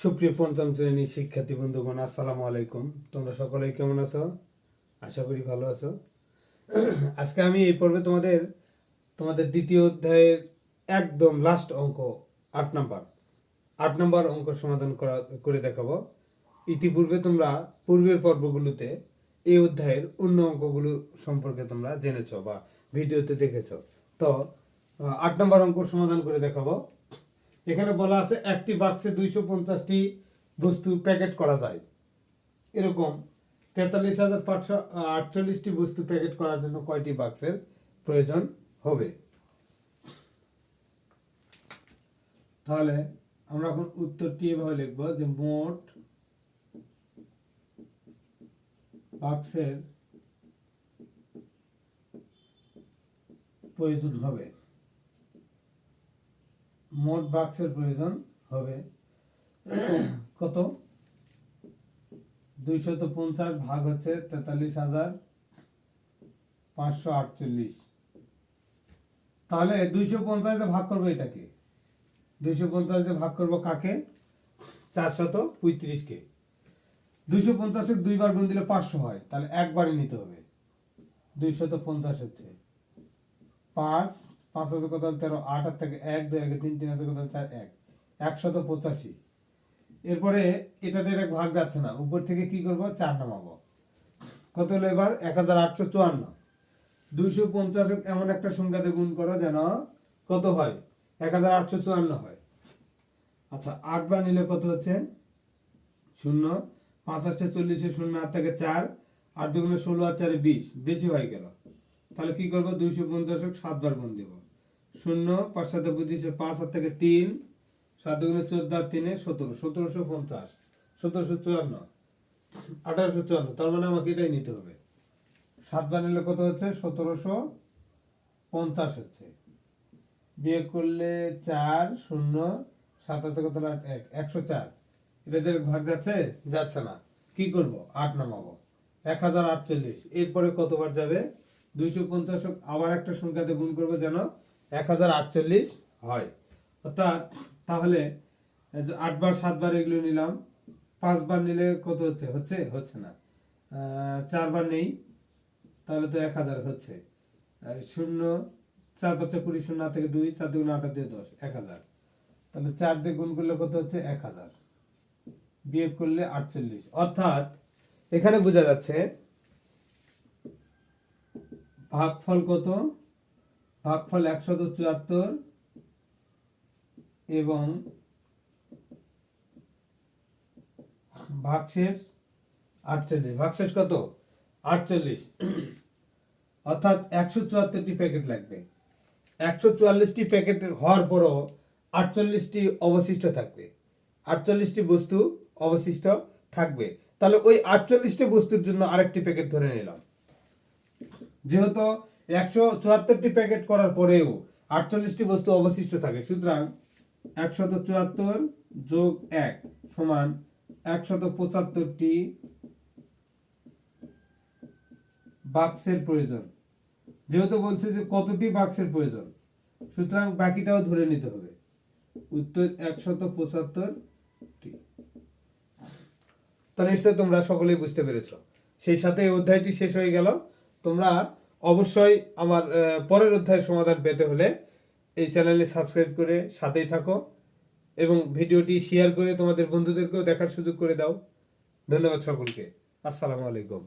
সুপ্রিয় পঞ্চম শ্রেণির শিক্ষার্থী বন্ধুগণ, আসসালামু আলাইকুম। তোমরা সকলেই কেমন আছো? আশা করি ভালো আছো। আজকে আমি এই পর্বে তোমাদের তোমাদের দ্বিতীয় অধ্যায়ের একদম লাস্ট অঙ্ক, আট নাম্বার আট নাম্বার অঙ্ক সমাধান করা, করে দেখাবো। ইতিপূর্বে তোমরা পূর্বের পর্বগুলোতে এই অধ্যায়ের অন্য অঙ্কগুলো সম্পর্কে তোমরা জেনেছো বা ভিডিওতে দেখেছ। তো আট নম্বর অঙ্ক সমাধান করে দেখাবো। এখানে বলা আছে একটি বাক্সে দুইশো পঞ্চাশটি বস্তু প্যাকেট করা যায়। এরকম তেতাল্লিশ হাজার পাঁচশো আটচল্লিশটি বস্তু প্যাকেট করার জন্য কয়টি বাক্সের প্রয়োজন হবে? তাহলে আমরা এখন উত্তরটি এভাবে লিখব যে মোট বাক্সের প্রয়োজন হবে। মোট বাক্সের প্রয়োজন হবে কত? দুইশত পঞ্চাশ ভাগ হচ্ছে তেতাল্লিশ হাজার পাঁচশো আটচল্লিশ। তাহলে দুইশো পঞ্চাশ ভাগ করব এটাকে। দুইশো পঞ্চাশ ভাগ করব কাকে? চারশত পঁয়ত্রিশকে। দুইশো পঞ্চাশের দুইবার গুণ দিলে পাঁচশো হয়, তাহলে একবারই নিতে হবে। দুইশত পঞ্চাশ হচ্ছে পাঁচ পাঁচ হাজার কোথাও তেরো, আট হাত থেকে এক, দুই, একে, তিন তিন হাজার কোথাও চার, এক। একশত পঁচাশি। এরপরে এটাতে এক ভাগ যাচ্ছে না। উপর থেকে কি করব? চার নামাবো। কত হলো এবার? এক হাজার আটশো চুয়ান্ন। দুইশো পঞ্চাশ এমন একটা সংখ্যাতে গুণ করো যেন কত হয়? এক হাজার আটশো চুয়ান্ন হয়। আচ্ছা আটবার নিলে কত হচ্ছে? শূন্য। পাঁচ আটটা চল্লিশে শূন্য, আট থেকে চার। আট দুগুণে ষোলো আর চারে বিশ। বেশি হয়ে গেল। তাহলে কি করব? দুইশো পঞ্চাশ সাতবার গুণ দেবো। শূন্য, পাঁচ সাথে পঁচিশে পাঁচ হাত থেকে তিন, সাত দুগুণে চোদ্দ আর তিনে সতেরো, সতেরোশো পঞ্চাশ, সতেরোশো চুয়ান্ন, আঠারোশো চুয়ান্ন। তার মানে আমাকে এটাই নিতে হবে। সাতবার নিলে কত হচ্ছে? সতেরোশো পঞ্চাশ হচ্ছে। বিয়োগ করলে চার, শূন্য, সাত আছে কত? আট, এক, একশো চার। এটাদের ভাগ যাচ্ছে? যাচ্ছে না। কি করব? আট নামাবো। এক হাজার আটচল্লিশ। এরপরে কতবার যাবে? দুইশো পঞ্চাশ আবার একটা সংখ্যাতে গুণ করব যেন এক আটচল্লিশ। হয়। অর্থাৎ তাহলে আটবার, সাতবার এগুলো নিলাম। পাঁচবার নিলে কত হচ্ছে? হচ্ছে? হচ্ছে না। চারবার নেই, তাহলে তো এক হাজার হচ্ছে। শূন্য, চার পাঁচে কুড়ি, শূন্য থেকে দুই, চার দুগুণ আট দুই দশ, এক হাজার। তাহলে চার দিয়ে গুণ করলে কত হচ্ছে? এক হাজার। বিয়োগ করলে আটচল্লিশ। অর্থাৎ এখানে বোঝা যাচ্ছে ভাগফল কত? ভাগফল একশত চুয়াত্তর এবং ভাগশেষ আটচল্লিশ। ভাগশেষ কত? আটচল্লিশ। অর্থাৎ একশো চুয়াত্তরটি প্যাকেট লাগবে। একশো চুয়াল্লিশটি প্যাকেট হওয়ার পরও আটচল্লিশটি অবশিষ্ট থাকবে। আটচল্লিশটি বস্তু অবশিষ্ট থাকবে। তাহলে ওই আটচল্লিশটি বস্তুর জন্য আরেকটি প্যাকেট ধরে নিলাম। যেহেতু একশো চুয়াত্তরটি প্যাকেট করার পরেও আটচল্লিশটি বস্তু অবশিষ্ট থাকে, সুতরাং একশত চুয়াত্তর যোগ এক সমান একশত পঁচাত্তরটি বাক্সের প্রয়োজন। যেহেতু বলছে যে কতটি বাক্সের প্রয়োজন, সুতরাং বাকিটাও ধরে নিতে হবে। উত্তর একশত পঁচাত্তরটি। তো নিশ্চয় তোমরা সকলেই বুঝতে পেরেছ। সেই সাথে এই অধ্যায়টি শেষ হয়ে গেল। তোমরা অবশ্যই আমার পরের অধ্যায়ের সমাধান পেতে হলে এই চ্যানেলে সাবস্ক্রাইব করে সাথেই থাকো এবং ভিডিওটি শেয়ার করে তোমাদের বন্ধুদেরকেও দেখার সুযোগ করে দাও। ধন্যবাদ সকলকে। আসসালামু আলাইকুম।